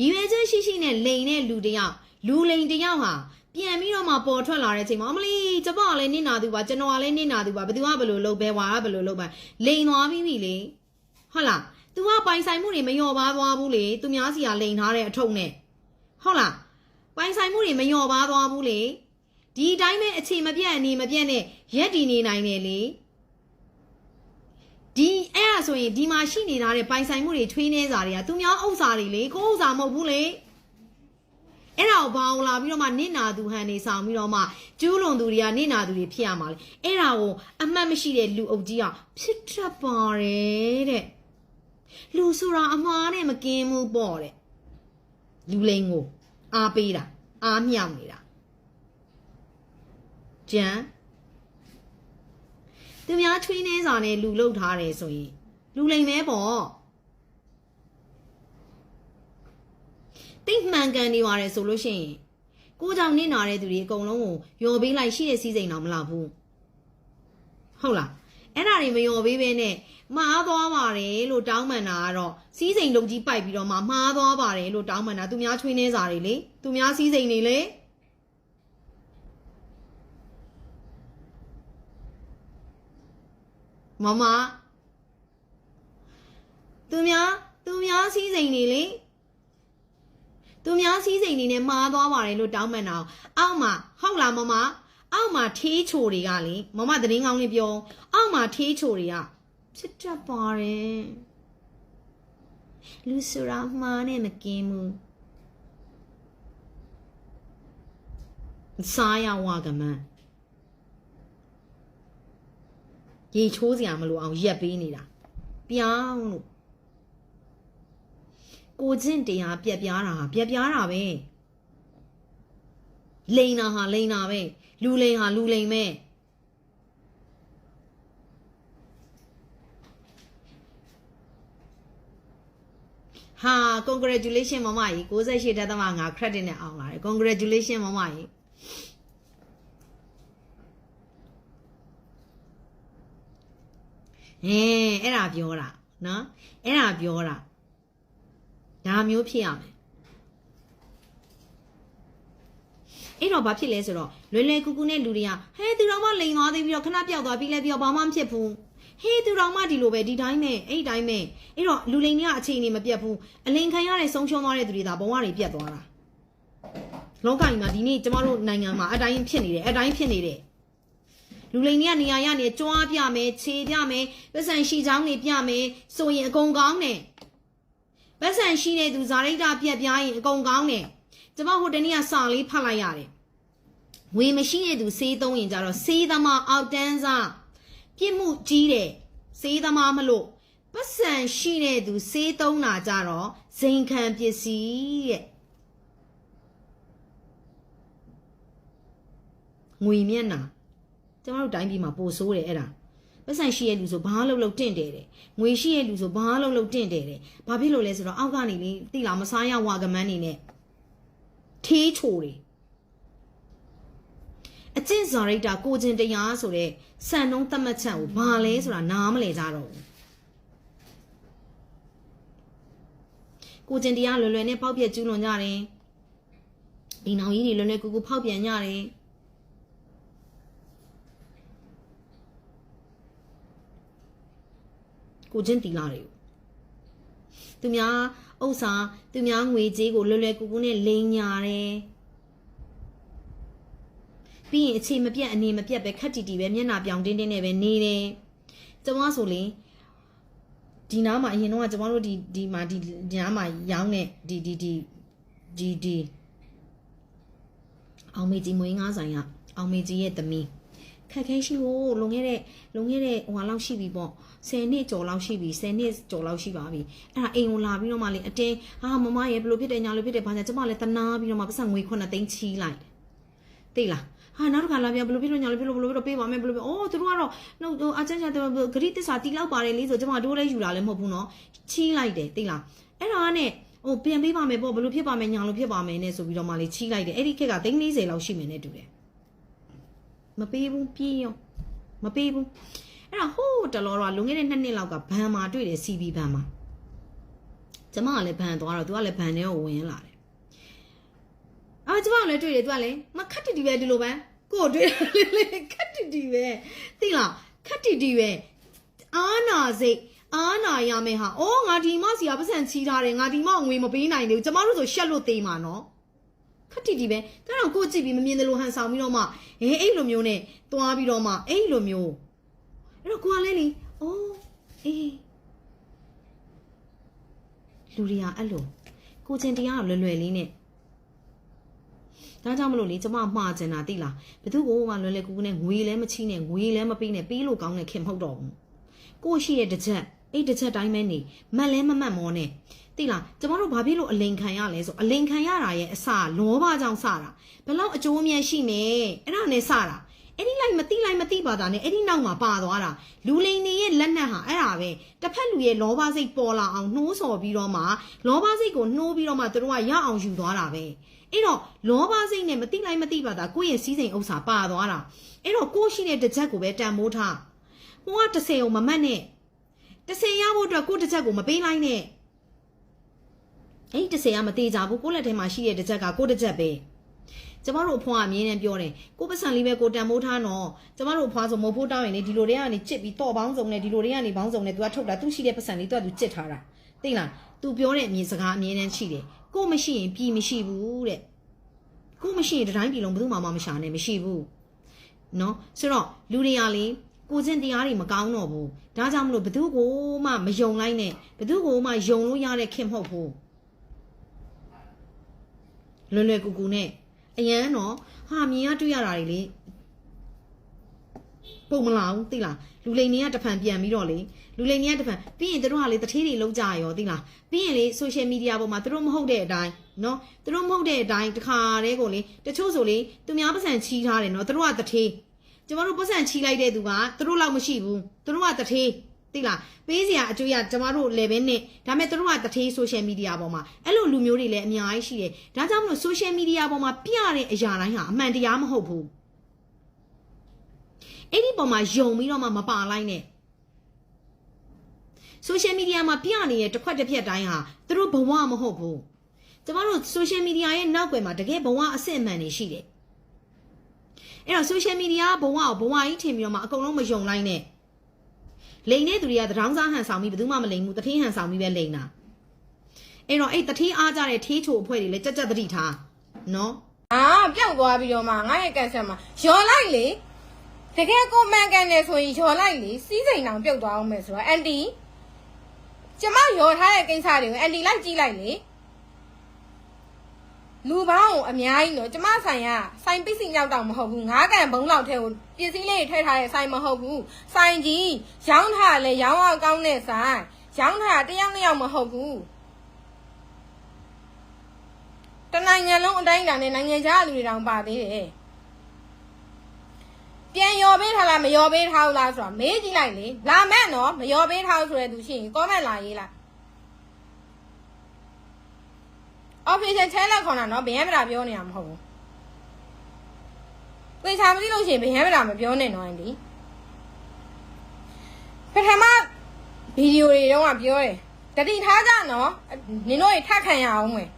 ရည်ရွယ်ချက်ရှိရှိနဲ့လိန်တဲ့လူတစ်ယောက်လူလိန်တစ်ယောက်ဟာပြန်ပြီးတော့မှပေါ်ထွက်လာတဲ့အချိန်မှာအမလီကျမကလည်းနင့်နာသူပါကျွန်တော်ကလည်းနင့်နာသူပါဘယ်သူကဘယ်လိုလုပ်ပဲဝါကဘယ်လိုလုပ်ပါလိန်သွားပြီးပြီလေဟုတ်လား तू ကပိုင်ဆိုင်မှုတွေမလျော်ပါသွားဘူးလေသူများစီကလိန်ထားတဲ့အထုပ်နဲ့ဟုတ်လားပိုင်ဆိုင်မှုတွေမလျော်ပါသွားဘူးလေဒီအတိုင်းပဲအခြေမပြတ်အနေမပြတ်နဲ့ရက်တည်နေနိုင်တယ်လေ ဒီအဲ့ဒါဆိုရင်ဒီမှာရှိနေတာတဲ့ပိုင်ဆိုင်မှုတွေထွေးနေစားတွေကသူများဥစ္စာတွေလေကိုယ်ဥစ္စာမဟုတ်ဘူးလေအဲ့ဒါကိုဘာအောင်လာပြီးတော့မှနင့်နာသူဟန်နေဆောင်ပြီးတော့မှကျူးလွန်သူတွေကနင့်နာသူတွေဖြစ်ရမှာလေအဲ့ဒါကိုအမှတ်မရှိတဲ့လူအုပ်ကြီးကဖြစ်တတ်ပါတယ်တဲ့လူဆိုတာအမှားနဲ့မကင်းဘူးပေါ့တဲ့လူလိန်ကိုအားပေးတာအားမြောက်နေတာကြမ်း သူများချွေးနေစာနဲ့လူလုတ်ထားတယ်ဆိုရင်လူလိန်ပဲပေါ့တိတ်မှန်ကန်နေပါတယ်ဆိုလို့ရှိရင်ကိုကြောင့်နစ်နာတဲ့သူတွေအကုန်လုံးကိုယော်ပေးလိုက်ရှိတဲ့စည်းစိမ်တော့မလားဘူးဟုတ်လားအဲ့ဒါတွေမယော်ပေးဘဲနဲ့မှားသွားပါတယ်လို့တောင်းပန်တာကတော့စီးစိမ်လုံးကြီးပိုက်ပြီးတော့မှမှားသွားပါတယ်လို့တောင်းပန်တာသူများချွေးနေစာတွေလေသူများစီးစိမ်တွေလေ မမသူများသူများစီးစိမ်တွေလေသူများစီးစိမ်တွေနဲ့မှားသွားပါတယ်လို့တောင်းပန်တာအောက်မှာဟုတ်လားမမအောက်မှာထေးချိုတွေကလေမမသတင်းကောင်းလေးပြောအောက်မှာထေးချိုတွေကဖြစ်တတ်ပါတယ်လူစရာမှားနဲ့မကင်းဘူးစားရဝကမန်း ရေချိုးစရာမလိုအောင်ရက်ပေးနေတာပြောင်းလို့ကိုချင်းတရားပြက်ပြားတာဟာပြက်ပြားတာပဲလိန်တာဟာလိန်တာပဲလူလိန်ဟာလူလိန်ပဲဟာ congratulation မမကြီး68တက်သမ5 credit နဲ့အောင်လာတယ် congratulation မမကြီး ဟင်းအဲ့ဒါပြောတာနော်အဲ့ဒါပြောတာဒါမျိုးဖြစ်ရမယ်အဲ့တော့ဘာဖြစ်လဲဆိုတော့လွယ်လွယ်ကူကူနဲ့လူတွေကဟဲသူတော်မလိန်သွားသေးပြီးတော့ခဏပြောက်သွားပြီးလဲပြီးတော့ဘာမှမဖြစ်ဘူးဟေးသူတော်မဒီလိုပဲဒီတိုင်းပဲအဲ့ဒီတိုင်းပဲအဲ့တော့လူလိန်တွေကအခြေအနေမပြတ်ဘူးအလိန်ခံရတဲ့ဆုံးရှုံးသွားတဲ့သူတွေဒါဘဝတွေပြတ်သွားတာလောကကြီးမှာဒီနေ့ကျမတို့နိုင်ငံမှာအတိုင်းဖြစ်နေတယ်အတိုင်းဖြစ်နေတယ် လူလိန်တွေကနေရာရနေကြွားပြမယ်ခြေပြမယ်ပတ်စံရှိချောင်းတွေပြမယ်ဆိုရင်အကုန်ကောင်းတယ်ပတ်စံရှိတဲ့သူဇာရိတာပြက်ပြားရင်အကုန်ကောင်းတယ်ကျမဟိုတနေ့ကစာလေးဖတ်လိုက်ရတယ်ဝေမရှိတဲ့သူစေးသုံးရင်ကြတော့စေးသမားအောက်တန်းစားပြစ်မှုကြီးတယ်စေးသမားမလို့ပတ်စံရှိတဲ့သူစေးသုံးတာကြတော့ဇိမ်ခံပစ္စည်းတဲ့ငွေမျက်နှာ ကျမတို့တိုင်းပြည်မှာပိုဆိုးတယ်အဲ့ဒါပတ်စံရှိရဲ့လူဆိုဘာလို့လို့တင့်တယ်တဲ့ငွေရှိရဲ့လူဆိုဘာလို့လို့တင့်တယ်တဲ့ဘာဖြစ်လို့လဲဆိုတော့အောက်ကနေလေတိလာမစားရဝါကမန်းနေနဲ့ထေးချိုတွေအကျင့်ဇာရိတာကိုကျင်တရားဆိုတဲ့စံနှုံးသတ်မှတ်ချက်ကိုဘာလဲဆိုတာနားမလဲကြတော့ဘူးကိုကျင်တရားလွယ်လွယ်နဲ့ပေါက်ပြက်ကျူးလွန်ကြတယ်ဒီနောင်ကြီးတွေလွယ်လွယ်ကူကူဖောက်ပြန်ကြတယ် ကိုချင်းတီလာတွေကိုသူများဥစ္စာသူများငွေကြေးကိုလွယ်လွယ်ကူကူနဲ့လိမ်ညာတယ်ပြီးရင်အခြေမပြတ်အနေမပြတ်ပဲခက်တီတီပဲမျက်နှာပြောင်တင်းတင်းနဲ့ပဲနေတယ်ကျမဆိုလေဒီနားမှာအရင်တော့ကကျမတို့ဒီဒီမှာဒီဒီနားမှာရောင်းတဲ့ဒီဒီဒီဒီဒီအောင်မေကြီးမွေးငါးဆိုင်ကအောင်မေကြီးရဲ့သမီး ခက်ခဲရှိဖို့လွန်ခဲ့တဲ့လွန်ခဲ့တဲ့ဟိုဟာလောက်ရှိပြီပေါ့10နှစ်ကျော်လောက်ရှိပြီ10နှစ်ကျော်လောက်ရှိပါပြီအဲ့ဒါအိမ်ကိုလာပြီးတော့မှလေအတင်းဟာမမရေဘလို့ဖြစ်တယ်ညာလို့ဖြစ်တယ်ဘာညာကျမလည်းတနာပြီးတော့မှပတ်စံငွေ9သိန်းချီးလိုက်သိလားဟာနောက်တစ်ခါလာပြန်ဘလို့ဖြစ်လို့ညာလို့ဖြစ်လို့ဘလို့ဖြစ်လို့ပေးပါမယ်ဘလို့ဖြစ်အော်သူတို့ကတော့နှုတ်ဟိုအချမ်းချမ်းဂရိတစ္ဆာတီလောက်ပါတယ်လေဆိုကျမတို့လည်းယူတာလည်းမဟုတ်ဘူးနော်ချီးလိုက်တယ်သိလားအဲ့ဒါကနဲ့ဟိုပြန်ပေးပါမယ်ပေါ့ဘလို့ဖြစ်ပါမယ်ညာလို့ဖြစ်ပါမယ်နဲ့ဆိုပြီးတော့မှလေချီးလိုက်တယ်အဲ့ဒီခက်ကသိန်း40လောက်ရှိမယ်နဲ့တူတယ် မပေးဘူးပြေးရောမပေးဘူးအဲ့ဒါဟိုးတလောတော့လွန်ခဲ့တဲ့နှစ်နှစ်လောက်ကဘန်မှာတွေ့တယ် CB ဘန်မှာကျမကလည်းဘန်သွားတော့ तू ကလည်းဘန်ထဲကိုဝင်လာတယ်အာကျမကလည်းတွေ့တယ် तू ကလည်းမခက်တီတီပဲဒီလိုပဲကို့တွေ့တယ်လေခက်တီတီပဲသိလားခက်တီတီပဲအာနာစိတ်အာနာရမယ်ဟာအော်ငါဒီမစီကပတ်စံချီးထားတယ်ငါဒီမငွေမပေးနိုင်သေးဘူးကျမတို့ဆိုရှက်လို့သေးမှာနော် ခက်တီတီပဲဒါတော့ကိုကြည့်ပြီးမမြင်တယ်လို့ဟန်ဆောင်ပြီးတော့မှအဲအဲ့လိုမျိုးနဲ့တွားပြီးတော့မှအဲ့လိုမျိုးအဲ့တော့ကိုကလည်းလေအိုးအေးလူတွေကအဲ့လိုကိုချင်းတရားကလွယ်လွယ်လေးနဲ့ဒါကြောင့်မလို့လေကျမမှားချင်တာသိလားဘသူကမှလွယ်လွယ်ကူကူနဲ့ငွေလည်းမချီးနဲ့ငွေလည်းမပေးနဲ့ပေးလို့ကောင်းတဲ့ခင်မဟုတ်တော့ဘူးကိုရှိတဲ့တစ်ချက် အဲ့တစ်ချက်တိုင်းပဲနေမတ်လဲမမတ်မောနဲ့သိလားကျမတို့ဘာဖြစ်လို့အလိန်ခံရလဲဆိုအလိန်ခံရတာရဲ့အစလောဘကြောင့်စတာဘယ်လောက်အကျိုးအမြတ်ရှိနေအဲ့ဒါနဲ့စတာအဲ့ဒီလိုက်မတိလိုက်မတိပါတာနဲ့အဲ့ဒီနောက်မှာပါသွားတာလူလိန်နေရဲ့လက်နက်ဟာအဲ့ဒါပဲတစ်ဖက်လူရဲ့လောဘစိတ်ပေါ်လာအောင်နှိုးဆော်ပြီးတော့မှလောဘစိတ်ကိုနှိုးပြီးတော့မှသူတို့ကရအောင်ယူသွားတာပဲအဲ့တော့လောဘစိတ်နဲ့မတိလိုက်မတိပါတာကိုယ့်ရဲ့စီးစိမ်ဥစ္စာပါသွားတာအဲ့တော့ကိုယ့်ရှိတဲ့တစ်ချက်ကိုပဲတန်မိုးထားဟိုက30ကိုမမတ်နဲ့ 30ရဖို့အတွက်ကိုယ့်တစ်ချက်ကိုမပေးလိုက်နဲ့ အဲ့ဒီတစ်ဆယ်ကမသေးကြဘူးကိုယ့်လက်ထဲမှာရှိတဲ့တစ်ချက်ကကိုယ့်တစ်ချက်ပဲကျမတို့အဖွားအမြင်နဲ့ပြောတယ်ကိုယ့်ပတ်စံလေးပဲကိုတန်မိုးထားနော်ကျမတို့အဖွားဆိုမဟုတ်ဖို့တောင်းရင်လေဒီလိုတွေကနေကြစ်ပြီးတော့ပေါင်းစုံနဲ့ဒီလိုတွေကနေပေါင်းစုံနဲ့ तू ကထုတ်တာသူရှိတဲ့ပတ်စံလေး तू က तू ကြစ်ထားတာသိလား तू ပြောတဲ့အမြင်စကားအမြင်နဲ့ရှိတယ်ကိုမရှိရင်ပြည်မရှိဘူးတဲ့ကိုမရှိရင်တတိုင်းပြည်လုံးဘယ်သူမှမရှာနဲ့မရှိဘူးနော်ဆိုတော့လူတွေကလေ ကိုချင်းတရားတွေမကောင်းတော့ဘူးဒါကြောင့်မလို့ဘသူကိုမှမယုံလိုက်နဲ့ဘသူကိုမှယုံလို့ရတဲ့ခင်မဟုတ်ဘူးလွယ်လွယ်ကူကူနဲ့အရန်တော့ဟာမြင်ရတွေ့ရတာတွေလေပုံမလာဘူးသိလားလူလိန်တွေကတဖန်ပြန်ပြီးတော့လေလူလိန်တွေကတဖန်ပြီးရင်တို့ကလေတထေးတွေလုံးကြရောသိလားပြီးရင်လေ social media ပေါ်မှာတို့မဟုတ်တဲ့အတိုင်းနော်တို့မဟုတ်တဲ့အတိုင်းတခါတည်းကိုလေတချို့ဆိုလေသူများပစံချီးထားတယ်နော်တို့ကတထေး ကျမတို့ပတ်စံချီးလိုက်တဲ့သူကတို့လောက်မရှိဘူးတို့ကတထေးသိလားပေးစရာအကျိုးရကျမတို့ level နဲ့ဒါပေမဲ့တို့ကတထေး social media ပေါ်မှာအဲ့လိုလူမျိုးတွေလည်းအများကြီးရှိတယ်ဒါကြောင့်မလို့ social media ပေါ်မှာပြတဲ့အရာတိုင်းဟာအမှန်တရားမဟုတ်ဘူးအဲ့ဒီပေါ်မှာယုံပြီးတော့မှမပါလိုက်နဲ့ social media မှာပြနေတဲ့တစ်ခွက်တစ်ဖြက်တိုင်းဟာသူတို့ဘဝမဟုတ်ဘူးကျမတို့ social media ရဲ့နောက်ွယ်မှာတကယ်ဘဝအစစ်အမှန်တွေရှိတယ် အဲ့တော့ social media ဘဝကိုဘဝကြီးထင်ပြီးတော့မှအကုန်လုံးမယုံလိုက်နဲ့လိန်တဲ့သူတွေကတရောင်းစားဟန်ဆောင်ပြီးဘယ်သူမှမလိန်ဘူးတထင်းဟန်ဆောင်ပြီးပဲလိန်တာအဲ့တော့အဲ့တထင်းအားကြတဲ့ထေးချိုအဖွဲ့တွေလည်းကြက်ကြက်တတိထားနော်အာပျောက်သွားပြီးတော့မှငါရဲ့ကန်ဆက်မှာယော်လိုက်လေတကယ်ကိုမှန်ကန်တယ်ဆိုရင်ယော်လိုက်လေစီးစိမ်တောင်ပြုတ်သွားအောင်မယ်ဆိုတော့အန်တီကျမယော်ထားတဲ့ကိစ္စတွေကိုအန်တီလိုက်ကြည့်လိုက်လေ လူပေါင်းအများကြီးနော်ကျမဆိုင်ကဆိုင်ပစ္စည်းရောက်တော့မဟုတ်ဘူးငါးကန်ဘုံလောက်ထဲကိုပစ္စည်းလေးတွေထည့်ထားတဲ့ဆိုင်မဟုတ်ဘူးဆိုင်ကြီးရောင်းထားလဲရောင်းအောင်ကောင်းတဲ့ဆိုင်ရောင်းထားတစ်ယောက်နှစ်ယောက်မဟုတ်ဘူးတနိုင်ငံလုံးအတိုင်းအတာနဲ့နိုင်ငံခြားလူတွေတောင်ပါသေးတယ်ပြန်ယော်ပေးထားလားမယော်ပေးထားဘူးလားဆိုတာမေးကြည့်လိုက်လေလာမဲ့နော်မယော်ပေးထားဘူးဆိုတဲ့သူရှိရင် comment လာရေးလိုက် official channel ခေါ်တာနော်ဘယ်ရမလားပြောနေရမှာမဟုတ်ဘူးသေချာမသိလို့ရှိရင်ဘယ်ရမလားမပြောနဲ့နော်အန်ဒီပထမဗီဒီယိုတွေတော့ကပြောတယ်တတိထားကြနော်နင်တို့ရထပ်ခံရအောင်မယ်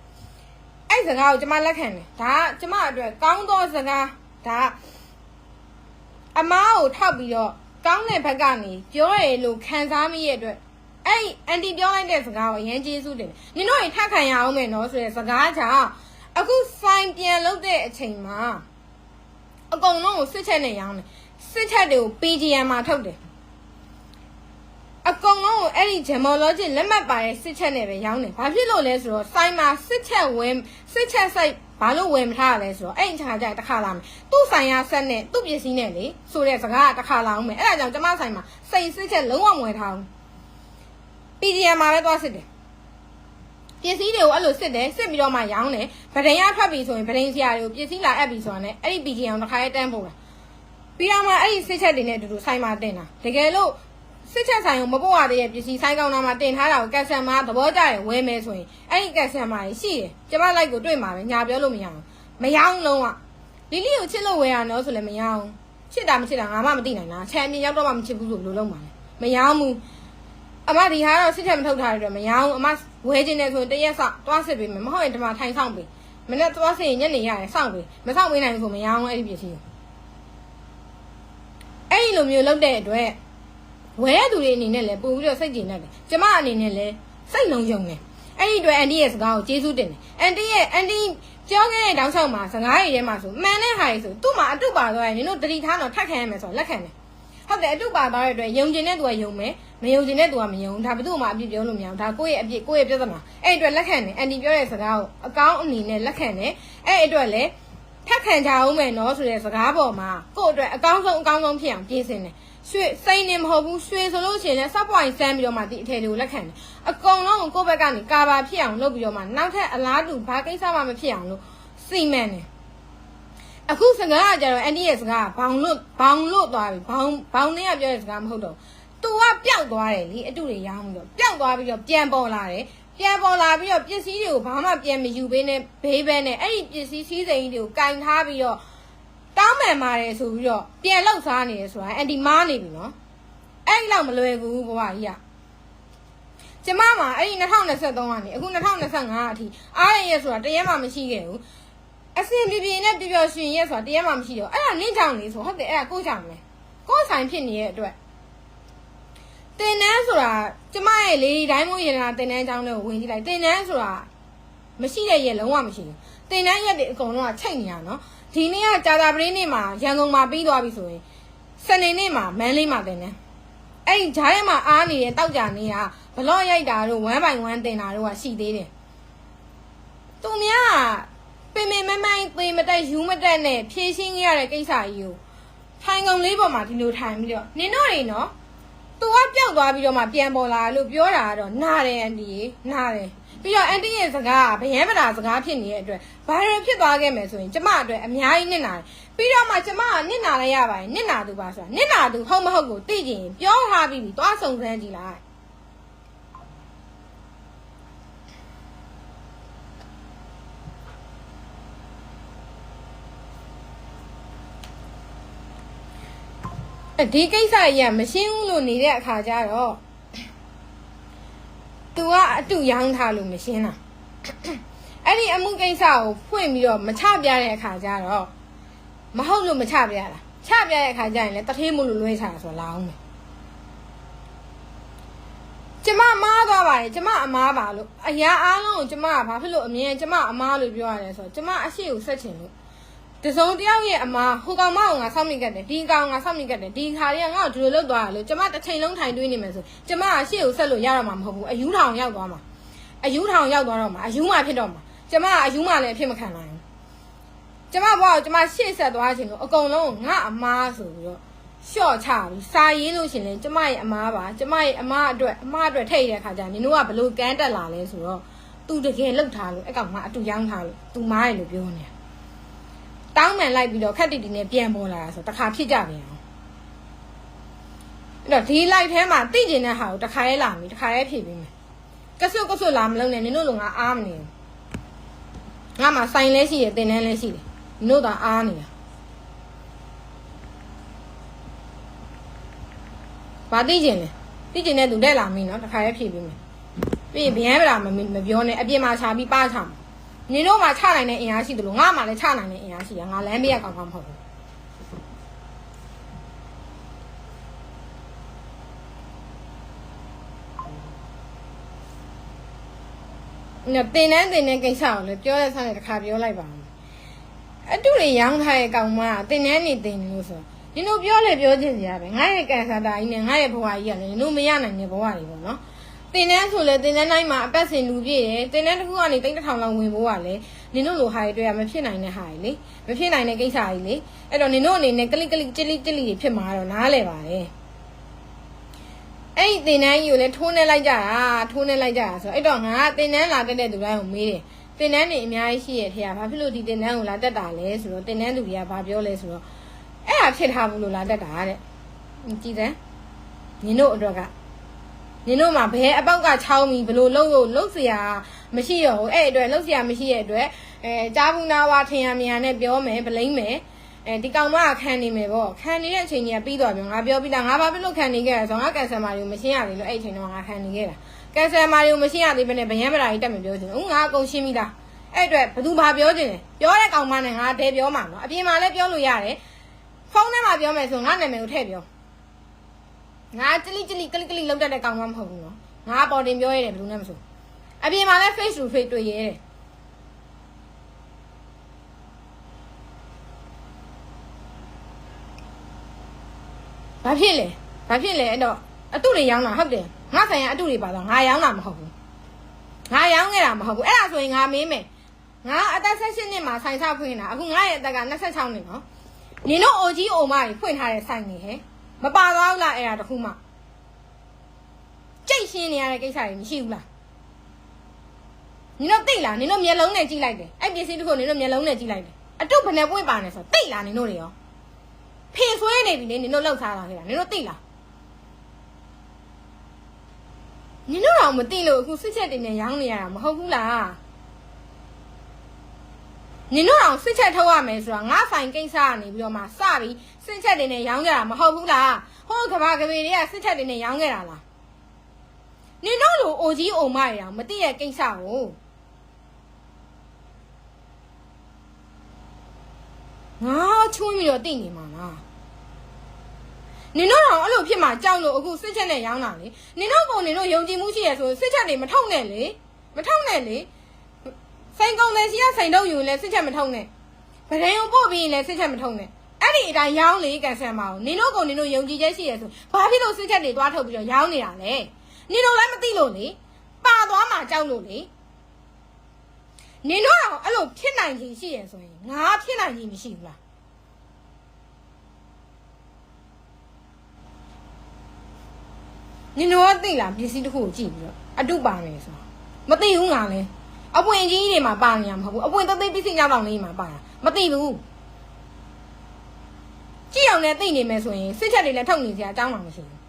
အဲ့စကားကိုကျမလက်ခံတယ်ဒါကကျမအတွက်ကောင်းသောစကားဒါကအမားကိုထောက်ပြီးတော့ကောင်းတဲ့ဘက်ကနေပြောရလို့ခံစားမိရဲ့အတွက် အဲ့အန်တီပြောလိုက်တဲ့စကားကိုအရင်ကျေးဇူးတင်တယ်နင်တို့ရင်ထပ်ခံရအောင်မယ်နော်ဆိုတဲ့စကားကြောင့်အခုဆိုင်ပြန်လုပ်တဲ့အချိန်မှာအကုန်လုံးကိုစစ်ချက်နဲ့ရောင်းတယ်စစ်ချက်တွေကို PGM မှာထုတ်တယ်အကောင်လုံးကိုအဲ့ဒီ gemologic လက်မှတ်ပါတဲ့စစ်ချက်နဲ့ပဲရောင်းတယ်။ဘာဖြစ်လို့လဲဆိုတော့စိုင်းမှာစစ်ချက်ဝင်စစ်ချက်ဆိုင်ဘာလို့ဝယ်မထားရလဲဆိုတော့အဲ့ဒီခြားကြတစ်ခါလာမယ်။သူ့ဆိုင်ရဆက်နဲ့သူ့ပစ္စည်းနဲ့လေဆိုတဲ့စကားကတစ်ခါလာအောင်မယ်။အဲ့ဒါကြောင့်ကျမဆိုင်မှာစိတ်စစ်ချက်လုံးဝမဝယ်ထားဘူး။ PDM မှာပဲသွားစစ်တယ်။ပစ္စည်းတွေကိုအဲ့လိုစစ်တယ်စစ်ပြီးတော့မှရောင်းတယ်။ဗဒင်ရထွက်ပြီဆိုရင်ဗဒင်ဆရာတွေကိုပစ္စည်းလာအပ်ပြီဆိုတာနဲ့အဲ့ဒီ PDM ကိုတစ်ခါရဲတန်းပို့တာ။ပြီးတော့မှအဲ့ဒီစစ်ချက်တွေနဲ့အတူတူဆိုင်မှာတင်တာ။တကယ်လို့စစ်ချက်ဆိုင်ကိုမပို့ရသေးတဲ့ပစ္စည်းဆိုင်ကောင်းတာမှာတင်ထားတာကိုကက်ဆန်မာသဘောကျရင်ဝယ်မယ်ဆိုရင်အဲ့ဒီကက်ဆန်မာကြီးရှိတယ်ကျမလိုက်ကိုတွေ့မှာပဲညာပြောလို့မရဘူးမရအောင်လုံးဝလီလီကိုချစ်လို့ဝယ်ရနော်ဆိုလည်းမရအောင်ချစ်တာမချစ်တာငါမှမသိနိုင်လားချန်မြင်ရောက်တော့မှမချစ်ဘူးဆိုဘယ်လိုလုပ်မှာလဲမရအောင်ဘူး အမဒီဟာတော့စစ်ချက်မထုတ်ထားရတော့မရအောင်အမဝဲခြင်းနဲ့ဆိုရင်တရက်ဆောက်သွားစစ်ပေးမယ်မဟုတ်ရင်ဒီမှာထိုင်ဆောင်ပေးမနေ့သွားစစ်ရင်ညနေရရင်စောင့်ပေးမစောင့်ပေးနိုင်ဘူးဆိုမရအောင်အဲ့ဒီပစ္စည်းကိုအဲ့ဒီလိုမျိုးလုပ်တဲ့အတွက်ဝဲရသူတွေအနေနဲ့လည်းပို့ပြီးတော့စိတ်ကြည်နေတယ်ကျမအနေနဲ့လည်းစိတ်လုံးယုံတယ်အဲ့ဒီအတွက်အန်တီရဲ့စကားကိုကျေးဇူးတင်တယ်အန်တီရဲ့အန်တီပြောခဲ့တဲ့တောင်းဆောင်မှာစကားရည်ထဲမှာဆိုမှန်တဲ့ဟာကြီးဆိုသူ့မှာအတုပါသွားရင်နင်တို့တတိထားတော့ထပ်ခံရမယ်ဆိုတော့လက်ခံတယ် ဟုတ်တယ်အတုပါသွားတဲ့အတွက်ယုံကျင်တဲ့သူကယုံမယ်မယုံကျင်တဲ့သူကမယုံဒါဘယ်သူမှအပြစ်ပြောလို့မရဘူးဒါကိုယ့်ရဲ့အပြစ်ကိုယ့်ရဲ့ပြဿနာအဲ့အတွက်လက်ခံတယ်အန်တီပြောတဲ့စကားကိုအကောင်းအနေနဲ့လက်ခံတယ်အဲ့အတွက်လည်းထက်ခံကြအောင်မယ်နော်ဆိုတဲ့စကားပေါ်မှာကိုယ့်အတွက်အကောင်းဆုံးအကောင်းဆုံးဖြစ်အောင်ပြင်ဆင်တယ်ရွှေစိတ်နေမဟုတ်ဘူးရွှေဆိုလို့ရှိရင်လည်း sub point ဆန်းပြီးတော့မှဒီအထည်တွေကိုလက်ခံတယ်အကုန်လုံးကိုယ့်ဘက်ကနေကာဘာဖြစ်အောင်လုပ်ပြီးတော့မှနောက်ထပ်အလားတူဘာကိစ္စမှမဖြစ်အောင်လို့စီမံတယ် အခုစကားကကြတော့အန်တီရဲ့စကားကဘောင်လို့ဘောင်လို့သွားပြီဘောင်ဘောင်နဲ့ကပြောတဲ့စကားမဟုတ်တော့သူကပျောက်သွားတယ်လीအတူတွေရောင်းပြီးတော့ပျောက်သွားပြီးတော့ပြန်ပေါ်လာတယ်ပြန်ပေါ်လာပြီးတော့ပစ္စည်းတွေကိုဘာမှပြန်မယူပေးနဲ့ဘေးဘဲနဲ့အဲ့ဒီပစ္စည်းစည်းစိမ်ကြီးတွေကိုကင်ထားပြီးတော့တောင်းပန်ပါတယ်ဆိုပြီးတော့ပြန်လောက်စားနေတယ်ဆိုတာအန်တီမားနေပြီနော်အဲ့ဒီလောက်မလွယ်ဘူးဘဝကြီးကကျမမှာအဲ့ဒီ2023ကနေအခု2025အထိအားရရဲ့ဆိုတာတရက်မှမရှိခဲ့ဘူး အစင်ပြပြနဲ့ပြပြရှင်ရဲ့ဆိုတာတရားမှမရှိတော့အဲ့ဒါနင့်ကြောင့်လေဆိုဟုတ်တယ်အဲ့ဒါကိုကြောင့်လေကိုဆိုင်ဖြစ်နေတဲ့အတွက်တင်နန်းဆိုတာကျမရဲ့လေဒီတိုင်းမို့ရတာတင်နန်းအကြောင်းလေးကိုဝင်ကြည့်လိုက်တင်နန်းဆိုတာမရှိတဲ့ရက်လုံးဝမရှိဘူးတင်နန်းရက်တွေအကုန်လုံးကချိန်နေရနော်ဒီနေ့ကကြာတာပရင်းနေ့မှာရန်ကုန်မှာပြီးသွားပြီဆိုရင်စနေနေ့မှာမန်းလေးမှာတင်နန်းအဲ့ဒီဂျားထဲမှာအားနေတဲ့တောက်ကြနေတာဘလော့ရိုက်တာတို့1 by 1တင်တာတို့ကရှိသေးတယ်သူများက ပင်ပင်မမိုင်းသေမတက်ယူမတက်နဲ့ဖြည့်ရှင်းရတဲ့ကိစ္စကြီးကိုထိုင်ကုန်လေးပေါ်မှာဒီလိုထိုင်ပြီးတော့နင်တို့တွေနော်သူကပျောက်သွားပြီးတော့မှပြန်ပေါ်လာလို့ပြောတာကတော့နားတယ်အန်တီနားတယ်ပြီးတော့အန်တီရဲ့စကားကဗယံပနာစကားဖြစ်နေတဲ့အတွက်ဘာတွေဖြစ်သွားခဲ့မယ်ဆိုရင်ကျမအတွက်အများကြီးနစ်နာတယ်ပြီးတော့မှကျမကနစ်နာလဲရပါတယ်နစ်နာသူပါဆိုတာနစ်နာသူဟုတ်မဟုတ်ကိုသိကြရင်ပြောထားပြီးပြီသွားစုံစမ်းကြည့်လိုက် ဒီကိစ္စကြီးကမရှင်းဘူးလို့နေတဲ့အခါကျတော့ तू ကအတူရောင်းထားလို့မရှင်းတာအဲ့ဒီအမှုကိစ္စကိုဖွင့်ပြီးတော့မချပြတဲ့အခါကျတော့မဟုတ်လို့မချပြတာချပြတဲ့အခါကျရင်လည်းတထေးမလို့လွှဲချတာဆိုလာအောင်မယ်ကျမမားသွားပါတယ်ကျမအမားပါလို့အရာအားလုံးကိုကျမကဘာဖြစ်လို့အမြင်ကျမအမားလို့ပြောရတယ်ဆိုတော့ကျမအရှိကိုဆက်ချင်လို့ တစုံတယောက်ရဲ့အမာဟိုကောင်မအောင်ငါစောင့်မိကတ်တယ်ဒီကောင်ငါစောင့်မိကတ်တယ်ဒီခါတွေကငါ့ကိုဒီလိုလုပ်သွားတယ်လို့ကျမတစ်ချိန်လုံးထိုင်တွေးနေမယ်ဆိုကျမကရှေ့ကိုဆက်လို့ရတော့မှာမဟုတ်ဘူးအယူထောင်ရောက်သွားမှာအယူထောင်ရောက်သွားတော့မှာအယူမှဖြစ်တော့မှာကျမကအယူမှလည်းအဖြစ်မခံနိုင်ဘူးကျမဘွားကိုကျမရှေ့ဆက်သွားခြင်းလို့အကုန်လုံးငါအမားဆိုပြီးတော့ရှော့ချပြီးစာရေးလို့ရှင်လဲကျမရဲ့အမားပါကျမရဲ့အမားအတွက်အမားအတွက်ထိတ်တဲ့ခါကျနင်တို့ကဘလို့ကန်းတက်လာလဲဆိုတော့သူတကယ်လောက်ထားလို့အကောင်ကအတူရောင်းထားလို့သူမားရလို့ပြောနေတာ တောင်းမှန်လိုက်ပြီးတော့ခက်တီတီနဲ့ပြန်ပေါ်လာတာဆိုတခါဖြစ်ကြပြန်အောင်အဲ့တော့ဒီ live ထဲမှာသိကျင်တဲ့ဟာကိုတခါရဲလာပြီတခါရဲဖြည့်ပေးမယ်ကဆွတ်ကဆွတ်လာမလုံးနဲ့နင်တို့လုံငါအားမနေဘူးငါမှဆိုင်လဲရှိတယ်တင်တန်းလဲရှိတယ်နင်တို့သာအားနေတာဘာသိကျင်လဲသိကျင်တဲ့သူတက်လာမင်းနော်တခါရဲဖြည့်ပေးမယ်ပြီးရင်ဗျမ်းပလာမမပြောနဲ့အပြင်မှာခြာပြီးပါချမှာ နင်တို့မှချနိုင်တဲ့အင်အားရှိတယ်လို့ငါမှလည်းချနိုင်တဲ့အင်အားရှိရငါလမ်းမေးရကောင်မှမဟုတ်ဘူးညတင်တန်းတင်တဲ့ကိစ္စကိုလည်းပြောရဆန်းတဲ့တစ်ခါပြောလိုက်ပါဦးအတူတွေရောင်းထားတဲ့ကောင်မကတင်တန်းနေတင်နေလို့ဆိုဒီလိုပြောလေပြောချင်စရာပဲငါရဲ့ကန်ဆာတာကြီးနဲ့ငါရဲ့ဘဝကြီးကလည်းနင်တို့မရနိုင်တဲ့ဘဝတွေပေါ့နော် တင်တန်းဆိုလဲတင်တန်းတိုင်းမှာအပတ်စဉ်လူပြည့်တယ်တင်တန်းတစ်ခုကနေတိတ်တစ်ထောင်လောက်ဝင်ဖို့ကလည်းနင်တို့လိုဟာတွေတွေ့ရမဖြစ်နိုင်တဲ့ဟာတွေလေမဖြစ်နိုင်တဲ့ကိစ္စတွေလေအဲ့တော့နင်တို့အနေနဲ့ကလစ်ကလစ်ကြစ်လစ်ကြစ်လစ်တွေဖြစ်မှာတော့နားလဲပါတယ်အဲ့ဒီတင်တန်းကြီးကိုလည်းထိုးနေလိုက်ကြတာထိုးနေလိုက်ကြတာဆိုတော့အဲ့တော့ငါကတင်တန်းလာတက်တဲ့သူတိုင်းကိုမေးတယ်တင်တန်းနေအများကြီးရှိရဲ့ထေရဘာဖြစ်လို့ဒီတင်တန်းကိုလာတက်တာလဲဆိုတော့တင်တန်းသူတွေကဘာပြောလဲဆိုတော့အဲ့ဒါဖြစ်ထားဘူးလို့လာတက်တာတဲ့ကြည်စမ်းနင်တို့အတွက်က နင်တို့မှာဘယ်အပေါက်ကချောင်းပြီးဘလို့လုံးလို့လုံးเสียမရှိတော့ဘူးအဲ့အတွက်လုံးเสียမရှိရဲ့အတွက်အဲကြားဘူးနာဝါထင်ရမြင်ရနဲ့ပြောမယ်ဗလိမ့်မယ် အဲဒီကောင်မကခံနေမယ်ပေါ့ခံနေတဲ့အချိန်ကြီးကပြီးသွားပြီငါပြောပြီးသားငါဘာဖြစ်လို့ခံနေခဲ့လဲဆိုတော့ငါကန်ဆယ်မာတွေကိုမရှင်းရသေးလို့အဲ့အချိန်တော့ငါခံနေခဲ့တာကန်ဆယ်မာတွေကိုမရှင်းရသေးဘဲနဲ့ဗျံပရာကြီးတက်မပြောချင်ဘူးငါအကုန်ရှင်းပြီးသားအဲ့အတွက်ဘသူဘာပြောချင်လဲပြောတဲ့ကောင်မနဲ့ငါတဲပြောမှာနော်အပြင်မှာလည်းပြောလို့ရတယ်ဖုန်းထဲမှာပြောမယ်ဆိုငါနာမည်ကိုထည့်ပြော ငါကြလိကြလိကလိကလိလောက်တတ်တဲ့ကောင်မမဟုတ်ဘူးနော်ငါပေါ်တင်ပြောရတယ်ဘယ်သူနဲ့မဆိုအပြင်မှာလည်း face to face တွေ့ရဲတယ်ဘာဖြစ်လဲဘာဖြစ်လဲအဲ့တော့အတုတွေရောင်းတာဟုတ်တယ်ငါဆိုင်ရအတုတွေပါတော့ငါရောင်းတာမဟုတ်ဘူးငါရောင်းခဲ့တာမဟုတ်ဘူးအဲ့ဒါဆိုရင်ငါမင်းမယ်ငါအသက်16နှစ်မှာဆိုင်စားဖွင့်တာအခုငါရဲ့အသက်က26နှစ်နော်နင်တို့အိုကြီးအိုမကြီးဖွင့်ထားတဲ့ဆိုင်နေဟဲ့ မပါသွားဘူးလားအဲ့ဒါတခုမှကြိတ်ရှင်းနေရတဲ့ကိစ္စတွေမရှိဘူးလားနင်တို့သိလားနင်တို့မျက်လုံးနဲ့ကြည့်လိုက်တယ်အဲ့ပစ္စည်းတစ်ခုနင်တို့မျက်လုံးနဲ့ကြည့်လိုက်တယ်အတုဘယ်နဲ့ပွင့်ပါနေဆိုသိလားနင်တို့တွေရောဖေဆွဲနေပြီလေနင်တို့လောက်စားလာခဲ့တာနင်တို့သိလားနင်တို့တော့မသိလို့အခုစစ်ချက်တွေနဲ့ရောင်းနေရတာမဟုတ်ဘူးလားနင်တို့တော့စစ်ချက်ထုတ်ရမယ်ဆိုတာငါဆိုင်ကိစ္စကနေပြီးတော့မှစပြီး စစ်ချက်တွေနဲ့ရောင်းကြတာမဟုတ်ဘူးလားဟိုကဘာကပေတွေကစစ်ချက်တွေနဲ့ရောင်းခဲ့တာလားနင်တို့လိုအိုကြီးအိုမရအောင်မသိရဲ့ကိစ္စကိုငါချွင်းပြီးတော့သိနေမှာလားနင်တို့တော့အဲ့လိုဖြစ်မှာကြောက်လို့အခုစစ်ချက်နဲ့ရောင်းတာလေနင်တို့ကနင်တို့ယုံကြည်မှုရှိရဆိုစစ်ချက်တွေမထုတ်နဲ့လေမထုတ်နဲ့လေစိန်ကုံလည်းရှိရစိန်တော့ယူလဲစစ်ချက်မထုတ်နဲ့ဗဒင်ကိုပို့ပြီးရင်လည်းစစ်ချက်မထုတ်နဲ့ အဲ့ဒီအတိုင်းရောင်းလေကန်ဆယ်မအောင်နင်တို့ကနင်တို့ယုံကြည်ချက်ရှိရဆိုဘာဖြစ်လို့စစ်ချက်တွေသွားထုတ်ပြီးတော့ရောင်းနေတာလဲနင်တို့လည်းမသိလို့လေပါသွားမှာကြောက်လို့လေနင်တို့တော့အဲ့လိုဖြစ်နိုင်ခြင်းရှိရဆိုရင်ငါဖြစ်နိုင်ခြင်းမရှိဘူးလားနင်တို့ကသိလားပစ္စည်းတစ်ခုကိုကြည့်ပြီးတော့အတုပါနေဆိုမသိဘူးငါလဲအပွင့်ကြီးတွေမှာပါနေရမှာမဟုတ်ဘူးအပွင့်သေးသေးပစ္စည်းကြောက်တောင်လေးမှာပါတာမသိဘူးကြည့် အောင်လည်းသိနေမယ်ဆိုရင်စစ်ချက်တွေလည်းထုတ်နေစရာအကြောင်းမှမရှိဘူး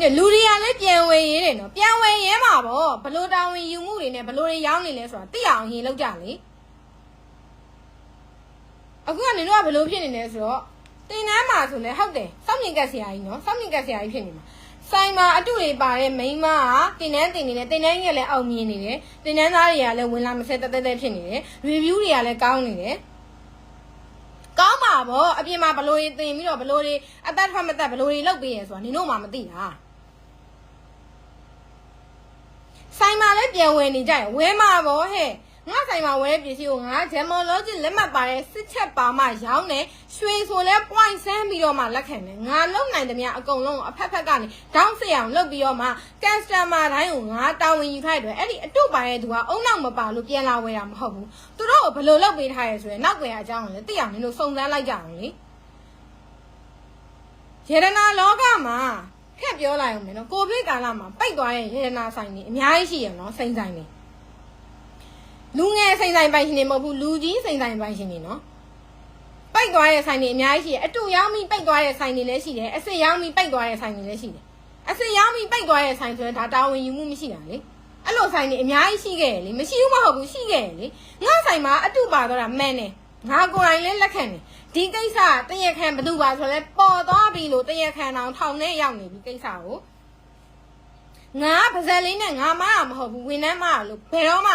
ညလူတွေကလည်းပြန်ဝယ်ရေးတယ်နော်ပြန်ဝယ်ရဲမှာပေါ့ဘလို့တောင်းဝင်ယူမှုတွေနဲ့ဘလို့တွေရောင်းနေလဲဆိုတာသိအောင်ရင်လောက်ကြလေအခုကနင်တို့ကဘလို့ဖြစ်နေလဲဆိုတော့တင်နန်းမှာဆိုလဲဟုတ်တယ်စောင့်မြင်ကက်ဆရာကြီးနော်စောင့်မြင်ကက်ဆရာကြီးဖြစ်နေမှာဆိုင်မှာအတုတွေပါတဲ့မိန်းမကတင်နန်းတင်နေတယ်တင်နန်းကြီးကလည်းအောင်မြင်နေတယ်တင်နန်းသားတွေကလည်းဝင်လာမဆက်တက်တက်တက်ဖြစ်နေတယ် review တွေကလည်းကောင်းနေတယ်ကောင်း ပါဗောအပြင်မှာဘလို့တွေတင်ပြီးတော့ဘလို့တွေအသက်ထွက်မသက်ဘလို့တွေလောက်ပေးရဆိုတာနင်တို့မှမသိတာဆိုင်မှာလည်းပြန်ဝင်နေကြရဝဲမှာဗောဟဲ့ ငါဆိုင်မှာဝယ်တဲ့ပစ္စည်းကိုငါ Gemologic လက်မှတ်ပါတဲ့စစ်ချက်ပါမှရောင်းတယ်ရွှေဆိုလဲ point ဆန်းပြီးတော့မှလက်ခံတယ်ငါလုံနိုင်သမျှအကုန်လုံးကိုအဖက်ဖက်ကနေဒေါင်းစရအောင်လုပ်ပြီးတော့မှ customer တိုင်းကိုငါတာဝန်ယူထားတယ်အဲ့ဒီအတုပါရဲ့သူကအုံနောက်မပါလို့ပြန်လာဝယ်တာမဟုတ်ဘူးသူတို့ကိုဘယ်လိုလုပ်ပေးထားရဲဆိုရင်နောက်ွယ်အကြောင်းကိုလည်းသိအောင်နင်တို့စုံစမ်းလိုက်ကြအောင်လေယေရနာလောကမှာခက်ပြောလိုက်အောင်မယ်နော်ကိုဗစ်ကာလမှာပိတ်သွားတဲ့ယေရနာဆိုင်တွေအများကြီးရှိရနော်စိမ့်ဆိုင်တွေ လူငယ်စိမ့်ဆိုင်ပိုင်ရှင်တွေမဟုတ်ဘူးလူကြီးစိမ့်ဆိုင်ပိုင်ရှင်တွေနော်ပိတ်သွားတဲ့ဆိုင်တွေအများကြီးရှိတယ်အတူရောင်းပြီးပိတ်သွားတဲ့ဆိုင်တွေလည်းရှိတယ်အစစ်ရောင်းပြီးပိတ်သွားတဲ့ဆိုင်တွေလည်းရှိတယ်အစစ်ရောင်းပြီးပိတ်သွားတဲ့ဆိုင်ဆိုရင်ဒါတာဝန်ယူမှုမရှိတာလေအဲ့လိုဆိုင်တွေအများကြီးရှိခဲ့ရလေမရှိဘူးမဟုတ်ဘူးရှိခဲ့ရလေငါဆိုင်မှာအတူပါတော့တာမှန်တယ်ငါကိုယ်တိုင်လည်းလက်ခံတယ်ဒီကိစ္စတရခန်ဘသူပါဆိုလဲပေါ်သွားပြီလို့တရခန်အောင်ထောင်ထဲရောက်နေပြီကိစ္စကိုငါပါဇက်လေးနဲ့ငါမတာမဟုတ်ဘူးဝန်ထမ်းမလို့ဘယ်တော့မှ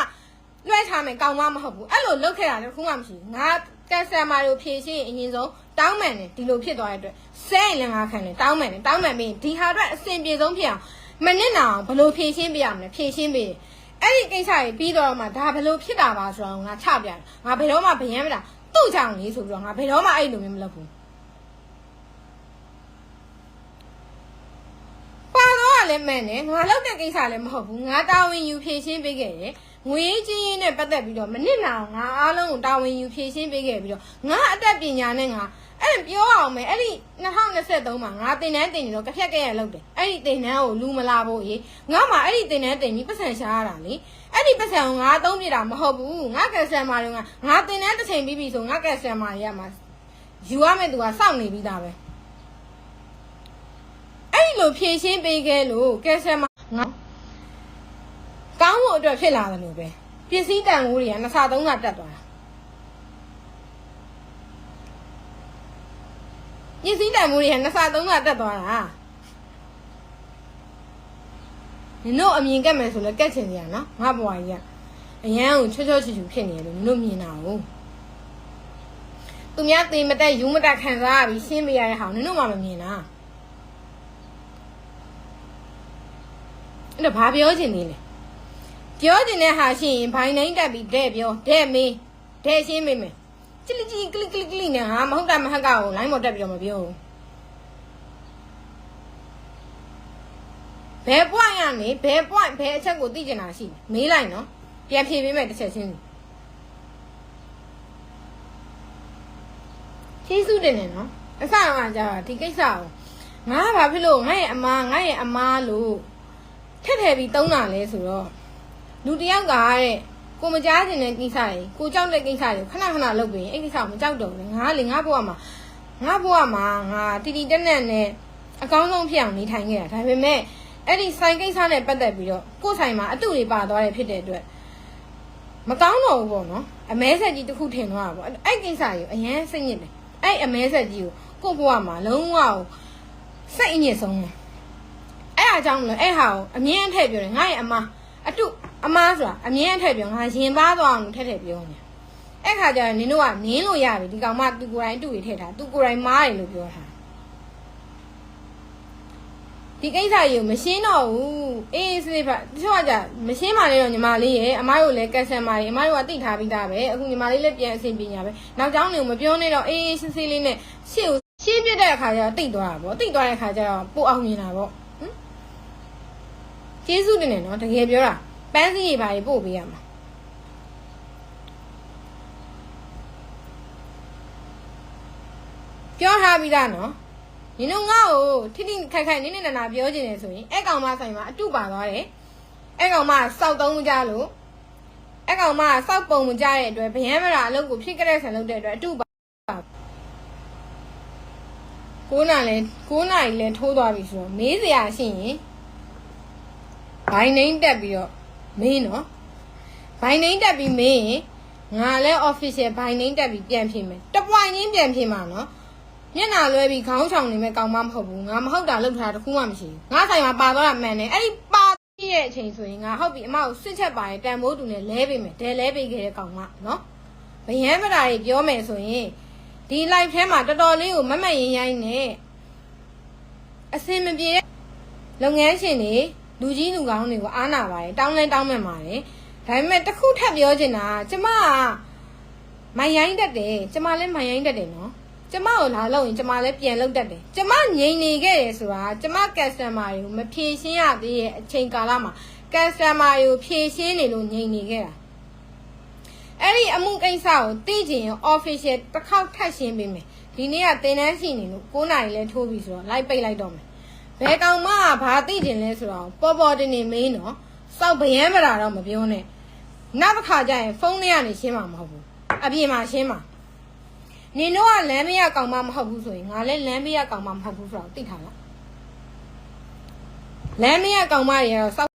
လွှဲထားမယ်ကောင်းမမဟုတ်ဘူးအဲ့လိုလုပ်ခဲ့တာလည်းခုမှမရှိဘူးငါကန်ဆယ်မာတို့ဖြည့်ရှင်းအရင်ဆုံးတောင်းမှန်တယ်ဒီလိုဖြစ်သွားတဲ့အတွက်စဲရင်လည်းငါခံတယ်တောင်းမှန်တယ်တောင်းမှန်ပြီးဒီဟာအတွက်အဆင်ပြေဆုံးဖြစ်အောင်မနစ်နာအောင်ဘယ်လိုဖြည့်ရှင်းပြရမလဲဖြည့်ရှင်းပေးအဲ့ဒီကိစ္စကြီးပြီးတော့မှဒါဘယ်လိုဖြစ်တာပါဆိုတော့ငါချပြတယ်ငါဘယ်တော့မှဗျမ်းမတာသူ့ကြောင့်လေးဆိုပြီးတော့ငါဘယ်တော့မှအဲ့လိုမျိုးမလုပ်ဘူးပါတော့ကလည်းမှန်တယ်ငါလောက်တဲ့ကိစ္စလည်းမဟုတ်ဘူးငါတာဝန်ယူဖြည့်ရှင်းပေးခဲ့တယ် ငွေကြီးရင်းနဲ့ပတ်သက်ပြီးတော့မနစ်နာအောင်ငါအားလုံးကိုတာဝန်ယူဖြည့်ရှင်းပေးခဲ့ပြီးတော့ငါအတက်ပညာနဲ့ငါအဲ့ဒါပြောအောင်မယ်အဲ့ဒီ2023မှာငါတင်တန်းတင်နေတော့ကဖြတ်ခဲ့ရလောက်တယ်အဲ့ဒီတင်တန်းကိုလူမလာဖို့ရေငါမှအဲ့ဒီတင်တန်းတင်ပြီးပတ်စံရှာရတာလေအဲ့ဒီပတ်စံကိုငါအသုံးပြတာမဟုတ်ဘူးငါကက်ဆယ်မာတွေကငါတင်တန်းတစ်ချိန်ပြီးပြီဆိုငါကက်ဆယ်မာတွေကမှယူရမယ့်သူကစောင့်နေပြီးသားပဲအဲ့ဒီလိုဖြည့်ရှင်းပေးခဲ့လို့ကက်ဆယ်မာငါ ကောင်းဖို့အတွက်ဖြစ်လာတယ်လို့ပဲပစ္စည်းတန်ဖိုးတွေကနှစ်ဆသုံးဆတက်သွားတာပစ္စည်းတန်ဖိုးတွေကနှစ်ဆသုံးဆတက်သွားတာနင်တို့အမြင်ကက်မယ်ဆိုလည်းကက်ချင်စရာနော်ငါဘွားကြီးကအရန်ကိုချွတ်ချွတ်ချူချူဖြစ်နေတယ်လို့နင်တို့မြင်တာဟုတ်သူများသိမတက်ယူမတက်ခံစားရပြီးရှင်းမရတဲ့ဟာနင်တို့မှမမြင်တာအဲ့တော့ဘာပြောချင်နေလဲ ပြောချင်တဲ့ဟာရှိရင်ဘိုင်နိုင်တက်ပြီးတဲ့ပြောတဲ့မေးတဲ့ရှင်းမေးမယ်ကြလိကြီးကလစ်ကလစ်ကလစ်နဲ့ဟာမဟုတ်တာမဟုတ်ကောက်ကိုလိုင်းပေါ်တက်ပြီးတော့မပြောဘူးဘယ် point ရနေဘယ် point ဘယ်အချက်ကိုသိကျင်တာရှိလဲမေးလိုက်နော်ပြန်ဖြေပေးမယ်တစ်ချက်ချင်းစီကျေးဇူးတင်တယ်နော်အစကကြာဒီကိစ္စကိုငါကဘာဖြစ်လို့ငါ့ရဲ့အမားငါ့ရဲ့အမားလို့ထက်ထည့်ပြီးတုံးတာလဲဆိုတော့ လူတစ်ယောက်ကတဲ့ကိုမကြားချင်တဲ့ကိစ္စတွေကိုကြောက်တဲ့ကိစ္စတွေကိုခဏခဏလုပ်ပြီးရင်အဲ့ကိစ္စကိုမကြောက်တော့ဘူးလေငါကလေငါဘဝမှာငါဘဝမှာငါတီတီတက်တက်နဲ့အကောင်းဆုံးဖြစ်အောင်နေထိုင်ခဲ့တာဒါပေမဲ့အဲ့ဒီဆိုင်ကိစ္စနဲ့ပတ်သက်ပြီးတော့ကိုယ်ဆိုင်မှာအတုတွေပါသွားတယ်ဖြစ်တဲ့အတွက်မကောင်းတော့ဘူးပေါ့နော်အမဲဆက်ကြီးတစ်ခုထင်သွားတာပေါ့အဲ့ကိစ္စကြီးကိုအရန်စိတ်ညစ်တယ်အဲ့အမဲဆက်ကြီးကိုကိုယ့်ဘဝမှာလုံးဝစိတ်အညစ်ဆုံးတယ်အဲ့အားကြောင့်မလို့အဲ့ဟာကိုအမြင်အထက်ပြောတယ်ငါရဲ့အမအတု အမားဆိုတာအမြင်အထက်ပြောငါရင်ပါသွားအောင်ထက်ထက်ပြောနေအဲ့ခါကျရင်နင်တို့ကနင်းလို့ရပြီဒီကောင်မသူကိုယ်တိုင်အတုတွေထည့်ထားသူကိုယ်တိုင်မားတယ်လို့ပြောတာဒီကိစ္စကြီးကိုမရှင်းတော့ဘူးအေးစစ်ဖတ်တချို့ကကြမရှင်းပါနဲ့တော့ညီမလေးရဲ့အမားတို့လည်းကက်ဆန်မာကြီးအမားတို့ကတိထားပြီးသားပဲအခုညီမလေးလည်းပြန်အဆင်ပြေညာပဲနောက်ကျောင်းတွေကိုမပြောနဲ့တော့အေးအေးစစ်စစ်လေးနဲ့ရှေ့ကိုရှင်းပြတဲ့အခါကျတော့တိတ်သွားတာပေါ့တိတ်သွားတဲ့အခါကျတော့ပို့အောင်မြင်တာပေါ့ဟမ်ကျေးဇူးတင်တယ်နော်တကယ်ပြောတာ ပန်းစည်းတွေပါတွေပို့ပေးရမှာပြောထားပြီးသားနော်နင်တို့ငါ့ကိုထိထိခိုက်ခိုက်နင်းနေနာနာပြောချင်တယ်ဆိုရင်အဲ့ကောင်မဆိုင်မှာအတုပါသွားတယ်အဲ့ကောင်မစောက်သုံးမကြလို့အဲ့ကောင်မစောက်ပုံမကြတဲ့အတွက်ဗျမ်းမရာအလုပ်ကိုဖြစ်ကြတဲ့ဆန်လုပ်တဲ့အတွက်အတုပါကိုးနာလဲကိုးနာကြီးလဲထိုးသွားပြီဆိုတော့မေးစရာရှိရင်ဘိုင်နှိမ့်တက်ပြီးတော့ မင်းနော်ဘိုင်နှိမ့်တက်ပြီးမင်းရင်ငါလည်း official ဘိုင်နှိမ့်တက်ပြီးပြန်ဖြစ်မယ်တပွိုင်ချင်းပြန်ဖြစ်မှာနော်မျက်နှာလွဲပြီးခေါင်းချောင်နေမဲ့ကောင်မမဟုတ်ဘူးငါမဟုတ်တာလုပ်ထားတာတခုမှမရှိဘူးငါဆိုင်မှာပါသွားတာမှန်တယ်အဲ့ဒီပါပြည့်တဲ့အချိန်ဆိုရင်ငါဟုတ်ပြီအမကိုစစ်ချက်ပါရင်တန်မိုးတူနဲ့လဲပေးမယ်ဒဲလဲပေးခဲ့တဲ့ကောင်မနော်ဗယန်းမတာကြီးပြောမယ်ဆိုရင်ဒီ live ထဲမှာတော်တော်လေးကိုမမတ်ရင်ရိုင်းနဲ့အစင်မပြေတဲ့လုပ်ငန်းရှင်တွေ လူကြီးလူကောင်းတွေကိုအားနာပါတယ်တောင်းလဲတောင်းမှန်ပါတယ်ဒါပေမဲ့တစ်ခုထပ်ပြောချင်တာကကျမကမိုင်ရိုင်းတတ်တယ်ကျမလည်းမိုင်ရိုင်းတတ်တယ်နော်ကျမကိုလာလို့ရင်ကျမလည်းပြန်လုပ်တတ်တယ်ကျမငြိမ်နေခဲ့တယ်ဆိုတာကျမကက်စတမာတွေကိုမဖြေရှင်းရသေးတဲ့အချိန်ကာလမှာကက်စတမာတွေကိုဖြေရှင်းနေလို့ငြိမ်နေခဲ့တာအဲ့ဒီအမှုကိစ္စကိုသိချင်ရင် official တစ်ခေါက်ထပ်ရှင်းပေးမယ်ဒီနေ့ကတင်တန်းရှိနေလို့9နာရီလဲထိုးပြီဆိုတော့လိုက်ပိတ်လိုက်တော့မယ် ဘယ်ကောင်မှဘာသိကျင်လဲဆိုတော့ပေါ်ပေါ်တင်နေမင်းနော်စောက်ဗယမ်းမတာတော့မပြောနဲ့နောက်တစ်ခါကျရင်ဖုန်းထဲကနေရှင်းမှာမဟုတ်ဘူးအပြင်မှာရှင်းမှာနင်တို့ကလမ်းမရကောင်မှမဟုတ်ဘူးဆိုရင်ငါလည်းလမ်းမရကောင်မှမဟုတ်ဘူးဆိုတော့သိထားလားလမ်းမရကောင်မတွေကတော့စောက်